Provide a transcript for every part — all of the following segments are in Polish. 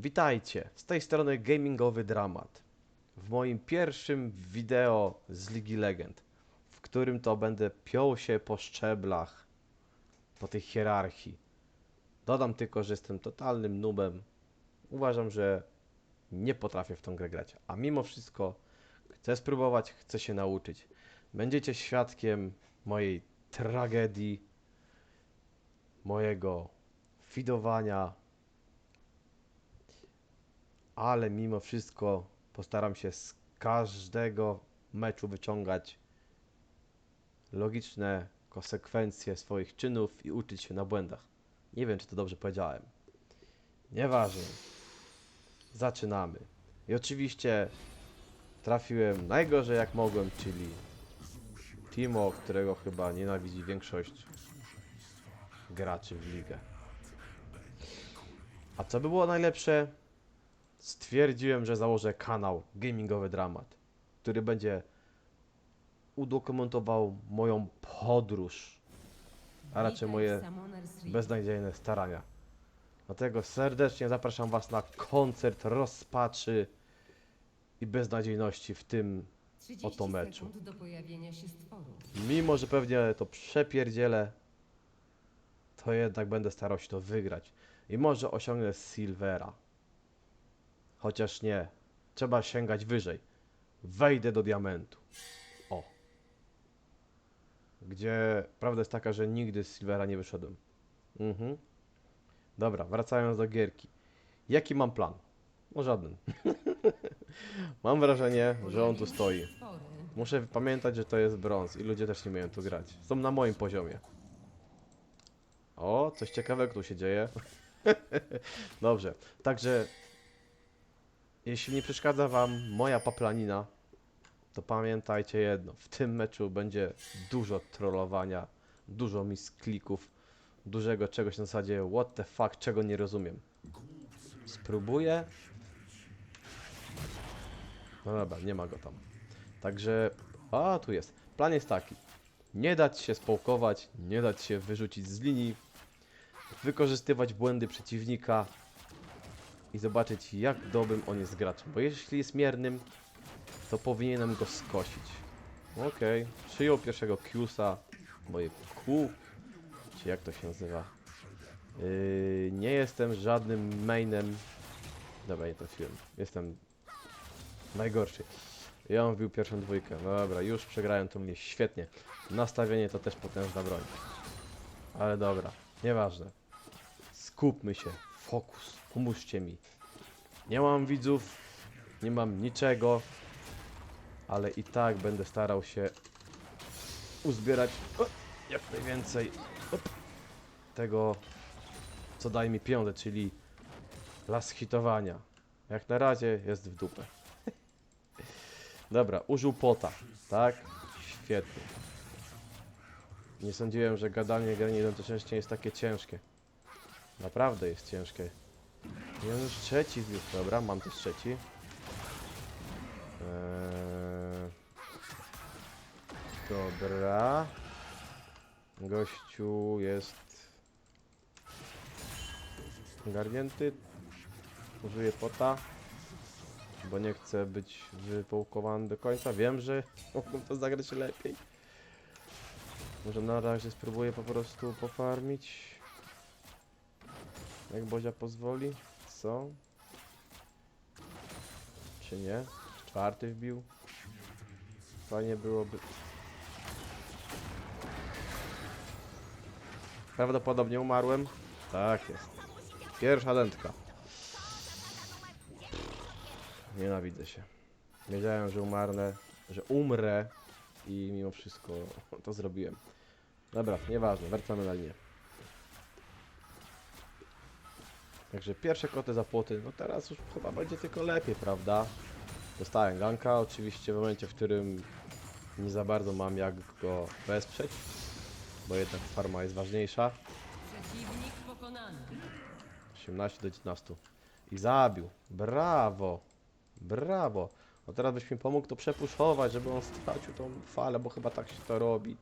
Witajcie, z tej strony Gamingowy Dramat. W moim pierwszym wideo z Ligi Legend, w którym to będę piął się po szczeblach, po tej hierarchii. Dodam tylko, że jestem totalnym nubem. Uważam, że nie potrafię w tą grę grać, a mimo wszystko chcę spróbować, chcę się nauczyć. Będziecie świadkiem mojej tragedii, mojego fidowania, ale mimo wszystko postaram się z każdego meczu wyciągać logiczne konsekwencje swoich czynów i uczyć się na błędach. Nie wiem, czy to dobrze powiedziałem. Nieważne. Zaczynamy. I oczywiście trafiłem najgorzej jak mogłem, czyli Timo, którego chyba nienawidzi większość graczy w ligę. A co by było najlepsze? Stwierdziłem, że założę kanał Gamingowy Dramat, który będzie udokumentował moją podróż, a raczej moje beznadziejne starania. Dlatego serdecznie zapraszam Was na koncert rozpaczy i beznadziejności w tym 30 oto meczu. Mimo, że pewnie to przepierdzielę, to jednak będę starał się to wygrać. I może osiągnę Silvera. Chociaż nie. Trzeba sięgać wyżej. Wejdę do diamentu. O. Gdzie prawda jest taka, że nigdy z Silvera nie wyszedłem. Mhm. Dobra, wracając do gierki. Jaki mam plan? No żaden. mam wrażenie, że on tu stoi. Muszę pamiętać, że to jest brąz i ludzie też nie umieją tu grać. Są na moim poziomie. O, coś ciekawego tu się dzieje. Dobrze, także jeśli nie przeszkadza wam moja paplanina, to pamiętajcie jedno. W tym meczu będzie dużo trollowania, dużo misklików, dużego czegoś na zasadzie what the fuck, czego nie rozumiem. Spróbuję. No dobra, nie ma go tam. Także, a tu jest. Plan jest taki. Nie dać się społkować, nie dać się wyrzucić z linii, wykorzystywać błędy przeciwnika i zobaczyć jak dobrym on jest graczem. Bo jeśli jest miernym, to powinienem go skosić. Okej, przyjął pierwszego Qsa, moje Q, czy jak to się nazywa. Yy, nie jestem żadnym mainem. Dobra, nie trafiłem. Jestem najgorszy. Ja on wbił pierwszą dwójkę. Dobra, już przegrałem to mnie świetnie. Nastawienie to też potężna broń. Ale dobra, nieważne. Skupmy się. Fokus. Pomóżcie mi. Nie mam widzów, nie mam niczego, ale i tak będę starał się uzbierać o, jak najwięcej op, tego, co daje mi pieniądze, czyli las hitowania. Jak na razie jest w dupę. Dobra, użył pota, tak? Świetnie. Nie sądziłem, że gadanie granie jednocześnie jest takie ciężkie. Naprawdę jest ciężkie. Ja już trzeci już, dobra, mam też trzeci. Eee... Dobra. Gościu jest ogarnięty. Użyję pota bo nie chcę być wypołkowany do końca. Wiem, że mogą to zagrać lepiej. Może na razie spróbuję po prostu pofarmić. Jak Bozia pozwoli. Co? Czy nie? Czwarty wbił. Fajnie byłoby. Prawdopodobnie umarłem. Tak jest. Pierwsza dętka. Nienawidzę się. Wiedziałem, że umarnę, że umrę i mimo wszystko to zrobiłem. Dobra, nieważne, wracamy na linię. Także pierwsze koty za płoty, no teraz już chyba będzie tylko lepiej, prawda? Dostałem ganka, oczywiście w momencie, w którym nie za bardzo mam jak go wesprzeć, bo jednak farma jest ważniejsza. Przeciwnik pokonany. 18 do 19. I zabił. Brawo. Brawo. No teraz byś mi pomógł to przepuszować, żeby on stracił tą falę, bo chyba tak się to robi.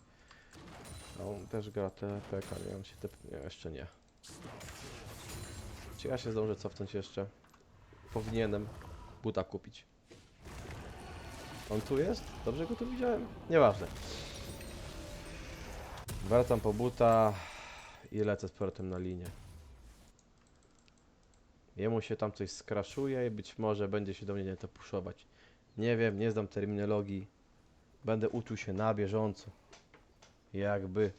A on też gra TPK, nie? On się tep... Nie, jeszcze nie. Czy ja się zdążę cofnąć jeszcze? powinienem buta kupić. On tu jest? Dobrze go tu widziałem? Nieważne. Wracam po buta i lecę z powrotem na linię. Jemu się tam coś skraszuje i być może będzie się do mnie nie to puszować. Nie wiem, nie znam terminologii. Będę uczył się na bieżąco. Jakby.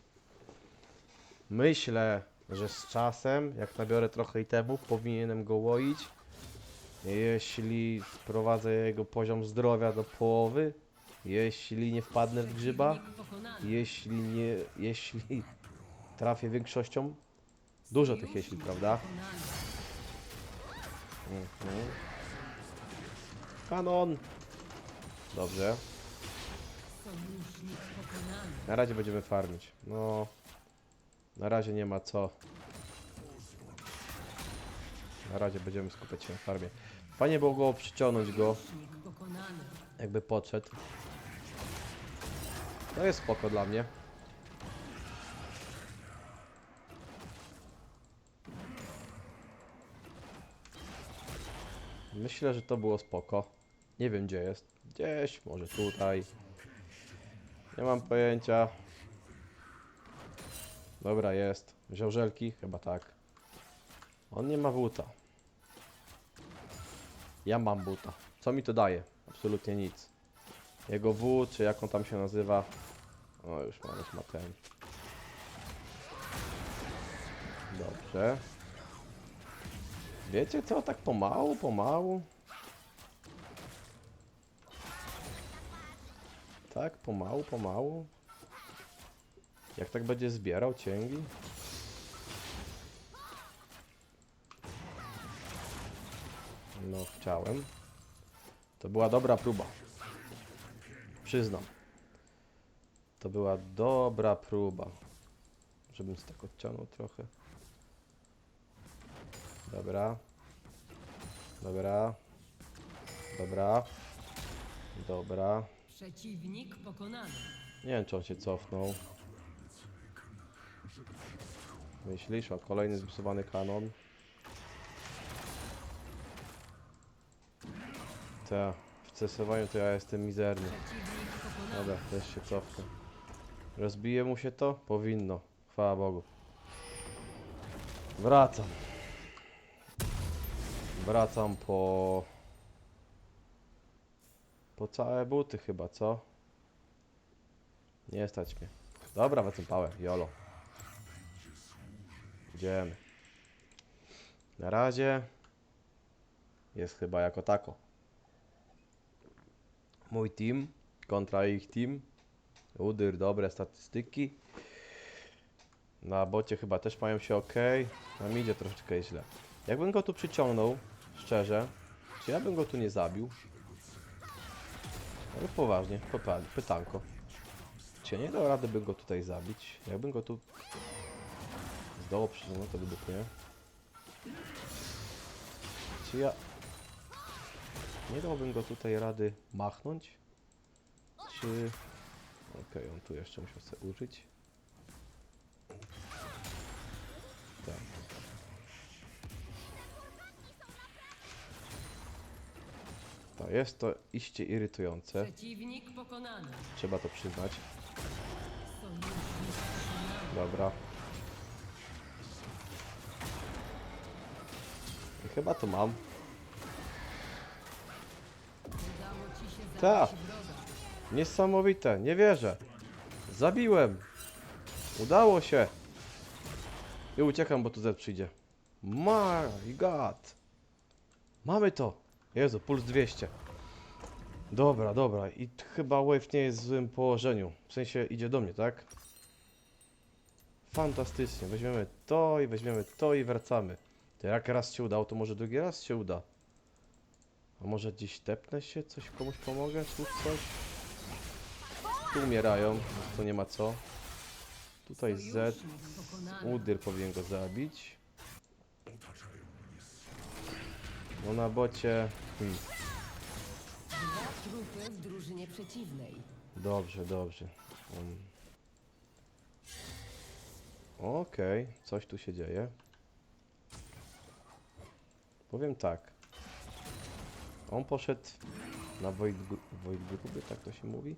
Myślę, że z czasem, jak nabiorę trochę itemów, powinienem go łoić. Jeśli sprowadzę jego poziom zdrowia do połowy, jeśli nie wpadnę w grzyba, jeśli nie, jeśli trafię większością, dużo tych jeśli, prawda? Mhm. Kanon! Dobrze. Na razie będziemy farmić. No. Na razie nie ma co. Na razie będziemy skupiać się na farmie. Fajnie było przyciągnąć go, jakby podszedł. To jest spoko dla mnie. Myślę, że to było spoko. Nie wiem gdzie jest. Gdzieś, może tutaj. Nie mam pojęcia. Dobra, jest. Wziął żelki? Chyba tak. On nie ma buta. Ja mam buta. Co mi to daje? Absolutnie nic. Jego W, czy jak on tam się nazywa. O, już ma, już ma ten. Dobrze. Wiecie co? Tak pomału, pomału. Tak, pomału, pomału. Jak tak będzie zbierał cięgi? No, chciałem. To była dobra próba. Przyznam. To była dobra próba. Żebym z tak odciągnął trochę. Dobra. Dobra. Dobra. Dobra. Przeciwnik pokonany. Nie wiem, czy on się cofnął. Myślisz? O, kolejny zbusowany kanon. Ta, w CS-owaniu to ja jestem mizerny. Dobra, też się cofnę. Rozbije mu się to? Powinno. Chwała Bogu. Wracam. Wracam po... Po całe buty chyba, co? Nie stać mnie. Dobra, wracam pałę. Jolo. Idziemy. Na razie jest chyba jako tako. Mój team kontra ich team. Udyr, dobre statystyki. Na bocie chyba też mają się ok. Na midzie troszeczkę źle. Jakbym go tu przyciągnął, szczerze, czy ja bym go tu nie zabił? Ale poważnie, pyta- pytanko. Czy ja nie dał rady bym go tutaj zabić? Jakbym go tu zdołał przyciągnąć, to wybuchnie. Czy ja nie dałbym go tutaj rady machnąć? Czy... Okej, on tu jeszcze musiał sobie użyć. Tak. Tak, jest to iście irytujące, trzeba to przyznać. Dobra. Chyba to mam. Wroga. Niesamowite, nie wierzę. Zabiłem. Udało się. I uciekam, bo tu Z przyjdzie. My god. Mamy to. Jezu, puls 200. Dobra, dobra. I chyba Wave nie jest w złym położeniu. W sensie idzie do mnie, tak? Fantastycznie. Weźmiemy to i weźmiemy to i wracamy. To jak raz się udało, to może drugi raz się uda. A może gdzieś tepnę się? Coś komuś pomogę? Tu coś? Tu umierają, to nie ma co. Tutaj Z. Udyr powinien go zabić. No na bocie. Hmm. Dwa trupy w drużynie przeciwnej. Dobrze, dobrze. Um. Okej, coś tu się dzieje. Powiem tak. On poszedł na Void, Void Grupy, tak to się mówi?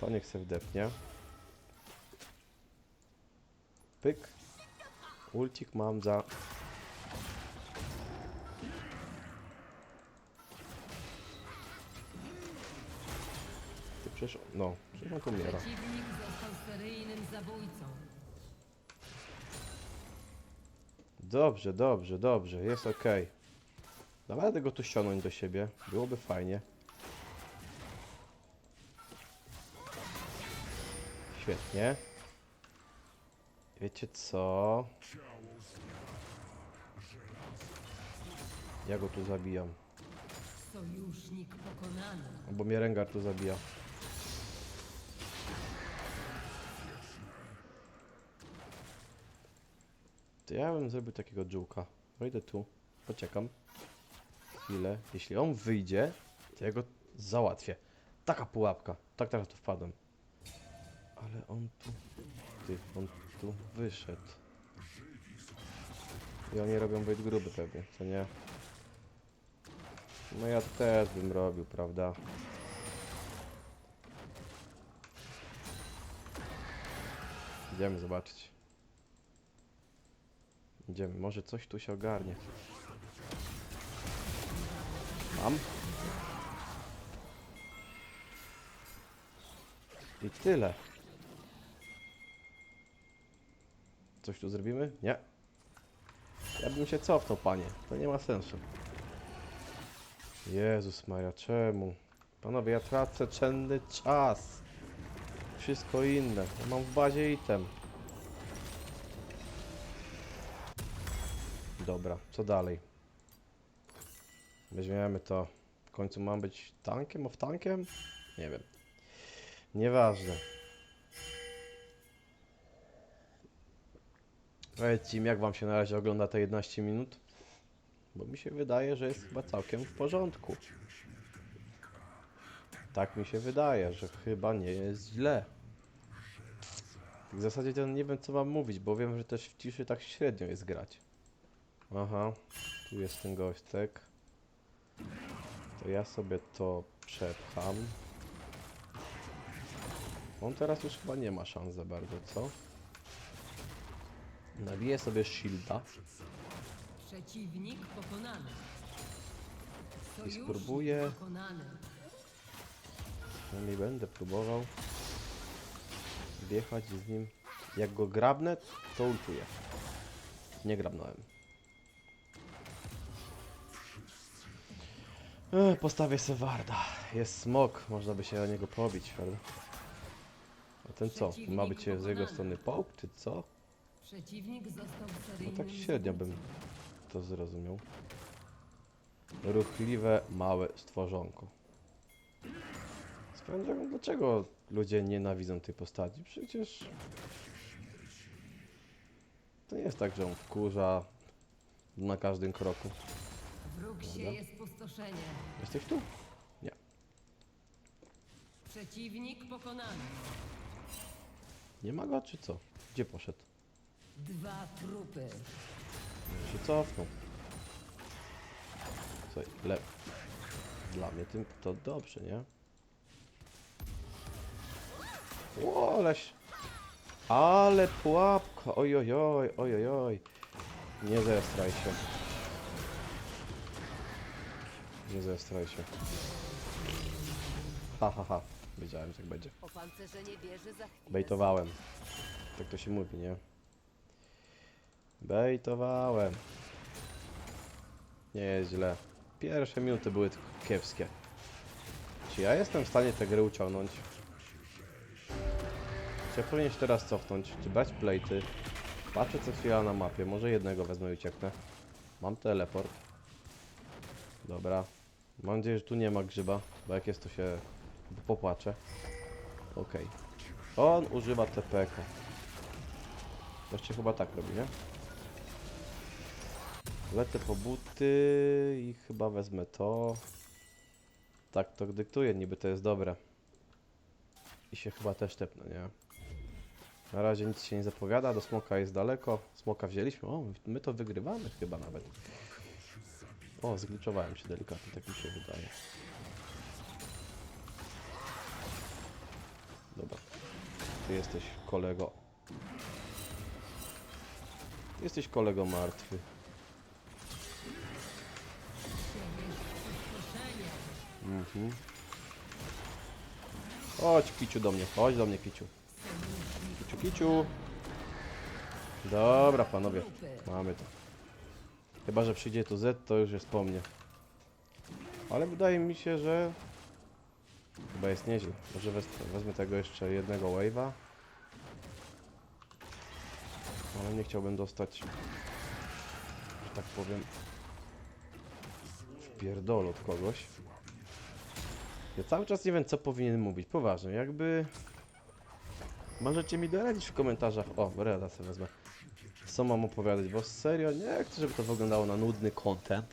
To niech se wdepnie. Pyk. Ulcik mam za... przecież... No, przecież on umiera. Przeciwnik został seryjnym zabójcą. Dobrze, dobrze, dobrze, jest ok. Dam radę go tu ściągnąć do siebie, byłoby fajnie. Świetnie. Wiecie co? Ja go tu zabijam, Sojusznik pokonany. bo mnie Rengar tu zabija. To ja bym zrobił takiego dżółka. Wejdę tu, poczekam. Chwilę. Jeśli on wyjdzie, to ja go załatwię. Taka pułapka. Tak teraz tu wpadłem. Ale on tu... Ty, on tu wyszedł. I oni robią być gruby pewnie, co nie? No ja też bym robił, prawda? Idziemy zobaczyć. Idziemy, może coś tu się ogarnie. Mam. I tyle. Coś tu zrobimy? Nie. Ja bym się cofnął, panie. To nie ma sensu. Jezus Maria, czemu? Panowie, ja tracę cenny czas. Wszystko inne. Ja mam w bazie item. Dobra, co dalej? Weźmiemy to. W końcu mam być tankiem, of tankiem? Nie wiem. Nieważne. Powiedzcie jak wam się na razie ogląda te 11 minut? Bo mi się wydaje, że jest chyba całkiem w porządku. Tak mi się wydaje, że chyba nie jest źle. W zasadzie to nie wiem co mam mówić, bo wiem, że też w ciszy tak średnio jest grać. Aha, tu jest ten gośtek. To ja sobie to przepcham. On teraz już chyba nie ma szans za bardzo, co? Nabiję sobie shielda. Przeciwnik pokonany. Sojusznik spróbuję-. Przynajmniej będę próbował wjechać z nim. Jak go grabnę, to ultuję. Nie grabnąłem. Ech, postawię se Warda. Jest smok, można by się na niego pobić, prawda? A ten co? Ma być z jego strony połk, czy co? Przeciwnik został No tak średnio bym to zrozumiał. Ruchliwe, małe stworzonko. Swoją drogą, dlaczego ludzie nienawidzą tej postaci? Przecież... To nie jest tak, że on wkurza na każdym kroku. Wróg Dobra. sieje spustoszenie. Jesteś tu? Przeciwnik pokonany. Nie ma go, czy co? Gdzie poszedł? Dwa trupy. Się cofnął. Co, le... Dla mnie tym to dobrze, nie? O, aleś... Ale pułapka! Ojojoj, ojojoj. Nie zestraj się. Nie zestraj się. Ha, ha, ha. Wiedziałem, że tak będzie. Opancerzenie wieży za chwilę. Bejtowałem. Tak to się mówi, nie? Bejtowałem. Nie jest źle. Pierwsze minuty były tylko kiepskie. Czy ja jestem w stanie tę grę uciągnąć? Czy ja powinien się teraz cofnąć? Czy brać plejty? Patrzę co chwila na mapie. Może jednego wezmę i ucieknę. Mam teleport. Dobra. Mam nadzieję, że tu nie ma grzyba, bo jak jest to się popłaczę. Okej. On używa TPK. Właściwie chyba tak robi, nie? Lecę po buty i chyba wezmę to. Tak to dyktuje, niby to jest dobre. I się chyba też tepnę, nie? Na razie nic się nie zapowiada, do smoka jest daleko. Smoka wzięliśmy. O, my to wygrywamy chyba nawet. O, zgliczowałem się delikatnie, tak mi się wydaje. Dobra. Ty jesteś kolego. Jesteś kolego martwy. Mhm. Chodź, Kiciu, do mnie. Chodź do mnie, Kiciu. Kiciu, Kiciu. Dobra, panowie. Mamy to. Chyba, że przyjdzie tu Z, to już jest po mnie. Ale wydaje mi się, że... Chyba jest nieźle. Może wez, wezmę tego jeszcze jednego wave'a. Ale nie chciałbym dostać... Że tak powiem... W pierdol od kogoś. Ja cały czas nie wiem, co powinien mówić. Poważnie, jakby... Możecie mi doradzić w komentarzach. O, Reda sobie wezmę. Co mam opowiadać, bo serio nie chcę, żeby to wyglądało na nudny content.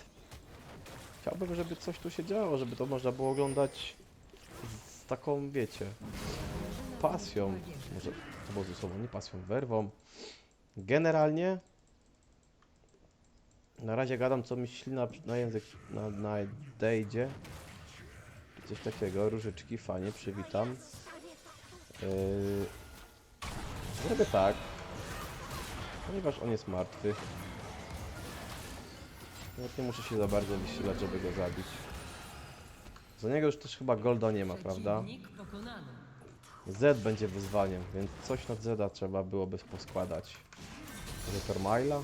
Chciałbym, żeby coś tu się działo, żeby to można było oglądać z taką, wiecie, pasją. Może to było sobą, nie pasją, werwą. Generalnie na razie gadam, co mi ślina na język na, nadejdzie. Coś takiego, różyczki, fajnie, przywitam. Yy, zrobię tak, ponieważ on jest martwy. Nawet nie muszę się za bardzo wysilać, żeby go zabić. Za niego już też chyba golda nie ma, prawda? Z będzie wyzwaniem, więc coś nad Zeda trzeba byłoby poskładać. Może Tormaila?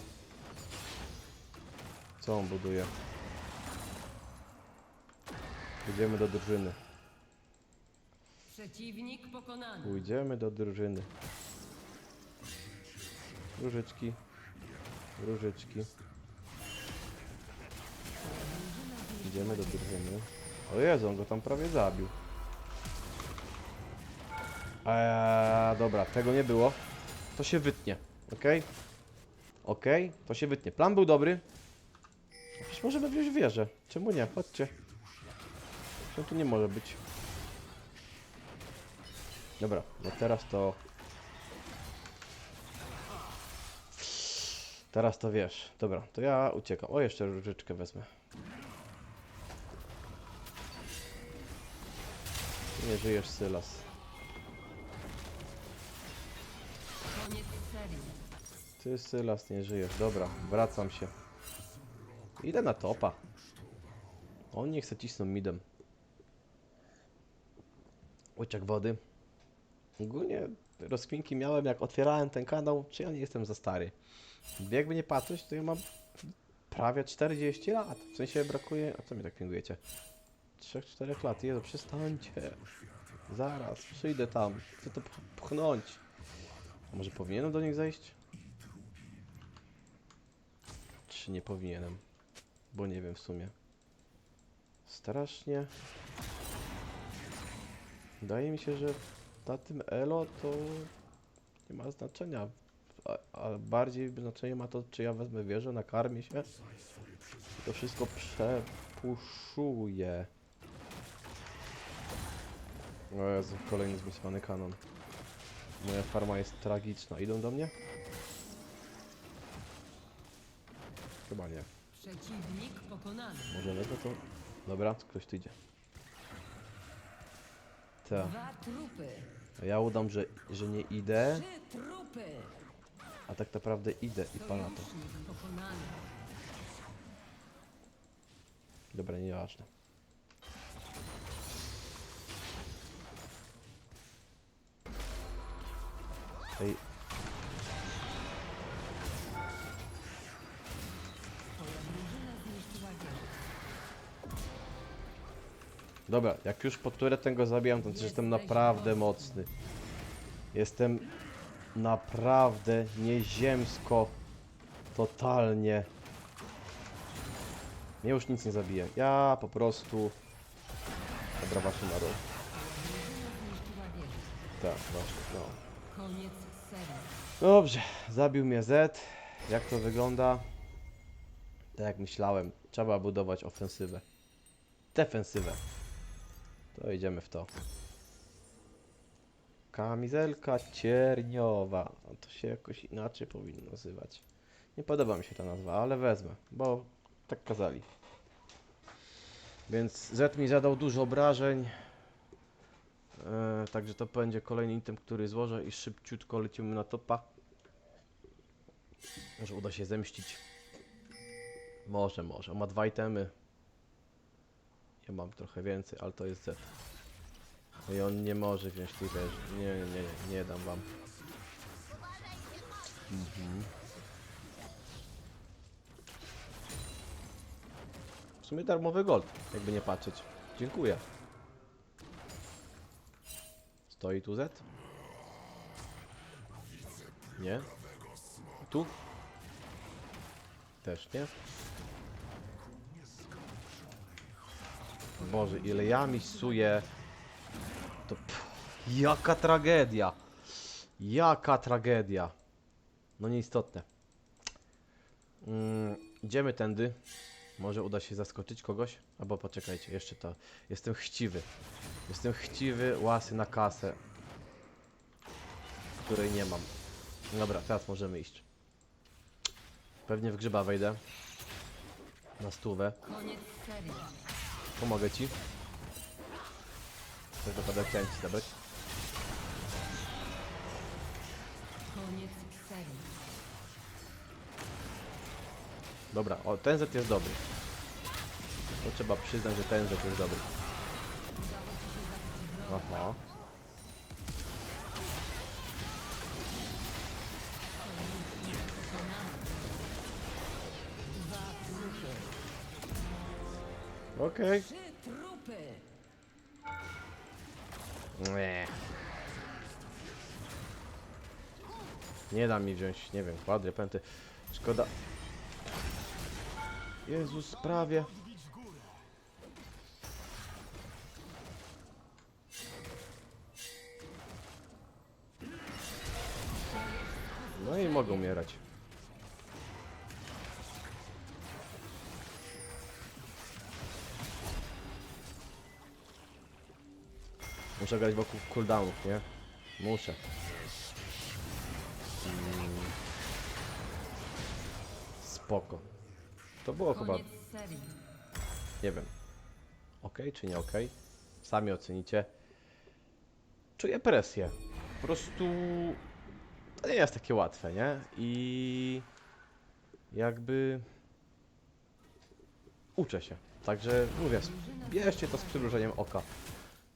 Co on buduje? Idziemy do drużyny. Przeciwnik pokonany. Pójdziemy do drużyny. Różyczki. Różyczki. Idziemy do drużyny. O Jezu, on go tam prawie zabił. Eee, dobra, tego nie było. To się wytnie, ok? Ok, to się wytnie. Plan był dobry. Przecież możemy wziąć wieżę. Czemu nie? Chodźcie. Czemu tu nie może być? Dobra, no teraz to... Teraz to wiesz. Dobra, to ja uciekam. O, jeszcze różyczkę wezmę. Nie żyjesz, Sylas. Ty, Sylas, nie żyjesz. Dobra, wracam się. Idę na topa. On nie chce cisnąć midem. Łyczek wody. Ogólnie rozkminki miałem jak otwierałem ten kanał, czy ja nie jestem za stary. Jakby nie patrzeć, to ja mam prawie 40 lat. W sensie brakuje... A co mi tak pingujecie? 3-4 lat. Jezu, przestańcie. Zaraz, przyjdę tam. Chcę to pch- pchnąć. A może powinienem do nich zejść? Czy nie powinienem? Bo nie wiem w sumie. Strasznie. Wydaje mi się, że na tym elo to nie ma znaczenia. A, a bardziej znaczenie ma to, czy ja wezmę wieżę, nakarmię się. To wszystko przepuszuję. O Jezu, kolejny zmisowany kanon. Moja farma jest tragiczna. Idą do mnie? Chyba nie. Przeciwnik pokonany. Może wezmę to? Dobra, ktoś tu idzie. Tak. Dwa trupy. Ja udam, że, że nie idę, Trzy trupy. A tak naprawdę idę i pana to. Dobra, nieważne. Ej, dobra, jak już pod turetem go zabijam, to jestem naprawdę mocny. Jestem naprawdę nieziemsko, totalnie. Mnie już nic nie zabije. Ja po prostu... Dobra, właśnie na dół. Tak, właśnie, no. Dobrze, zabił mnie Z. Jak to wygląda? Tak jak myślałem, trzeba budować ofensywę. Defensywę. To idziemy w to. Kamizelka cierniowa. No to się jakoś inaczej powinno nazywać. Nie podoba mi się ta nazwa, ale wezmę, bo tak kazali. Więc Z mi zadał dużo obrażeń. E, także to będzie kolejny item, który złożę i szybciutko lecimy na topa. Może uda się zemścić. Może, może. On ma dwa itemy. Ja mam trochę więcej, ale to jest Z. No I on nie może wziąć tej wieży. Nie, nie, nie, nie dam wam. Mhm. W sumie darmowy gold, jakby nie patrzeć. Dziękuję. Stoi tu Z? Nie? Tu? Też nie? Boże, ile ja misuję. To pff, jaka tragedia. Jaka tragedia. No nieistotne. Mm, idziemy tędy. Może uda się zaskoczyć kogoś? Albo poczekajcie, jeszcze to. Jestem chciwy. Jestem chciwy, łasy na kasę. Której nie mam. Dobra, teraz możemy iść. Pewnie w grzyba wejdę. Na stówę. Pomogę ci. Też dopada chciałem ci zabrać. Koniec serii. Dobra, o, ten Z jest dobry. To trzeba przyznać, że ten Z jest dobry. Aha. Okej. Trzy Nie. Da mi wziąć, nie wiem, kwadry, pęty. Szkoda. Jezus, prawie. No i mogą umierać. Muszę grać wokół cooldownów, nie? Muszę. Mm. Spoko. To było chyba, nie wiem. Ok czy nie ok? Sami ocenicie. Czuję presję. Po prostu to nie jest takie łatwe, nie? I jakby uczę się. Także mówię, bierzcie to z przymrużeniem oka.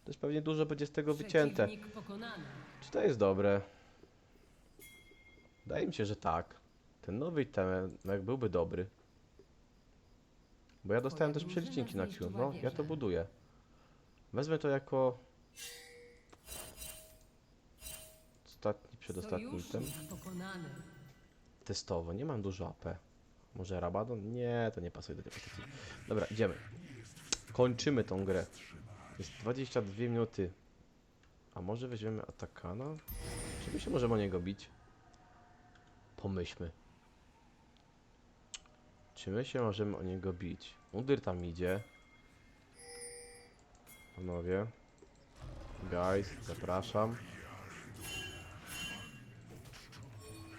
Też pewnie dużo będzie z tego wycięte. Przeciwnik pokonany. Czy to jest dobre? Wydaje mi się, że tak. Ten nowy temat byłby dobry. Bo ja dostałem też przeliczniki na Q. No, ja to buduję. Wezmę to jako... Ostatni, przedostatni item. Sojusznik pokonany. Testowo. Nie mam dużo AP. Może Rabadon? Nie, to nie pasuje do tej postaci. Dobra, idziemy. Kończymy tą grę. Jest 22 minuty. A może weźmiemy Atakana? Czy my się możemy o niego bić? Pomyślmy. Czy my się możemy o niego bić? Udyr tam idzie. Panowie. Guys, zapraszam.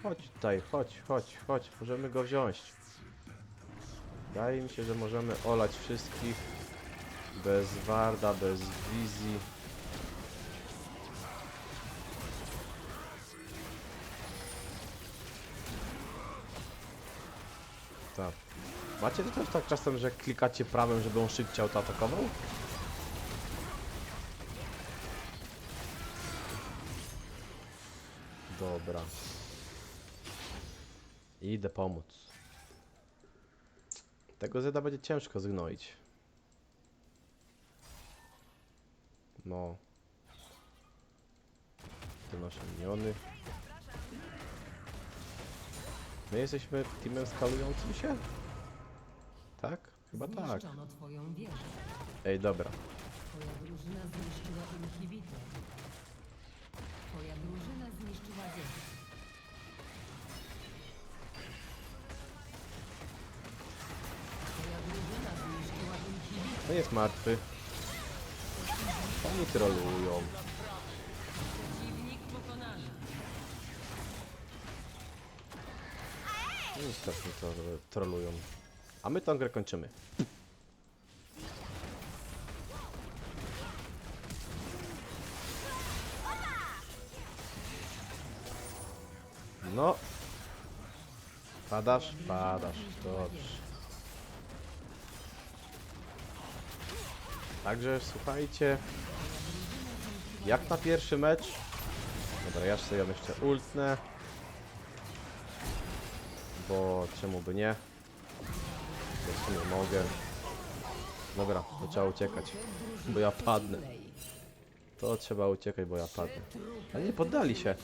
Chodź tutaj, chodź, chodź, chodź, możemy go wziąć. Wydaje mi się, że możemy olać wszystkich bez warda, bez wizji. Tak. Macie to też tak czasem, że klikacie prawym, żeby on szybciej autoatakował? Dobra. Idę pomóc. Tego Zeda będzie ciężko zgnoić. No. Te nasze miniony. My jesteśmy teamem skalującym się? Tak? Chyba tak. Zniszczono twoją wieżę. Ej, dobra. Twoja drużyna zniszczyła inhibitor. Twoja drużyna zniszczyła wieżę. Twoja drużyna zniszczyła inhibitor. No jest martwy. Oni trolują. Przeciwnik. Oni strasznie to trolują. A my tą grę kończymy. No. Padasz? Padasz. Dobrze. Także słuchajcie, jak na pierwszy mecz? Dobra, ja sobie ją jeszcze ultnę. Bo czemu by nie? To w mogę. Dobra, to trzeba uciekać. Bo ja padnę. To trzeba uciekać, bo ja padnę. Ale nie poddali się.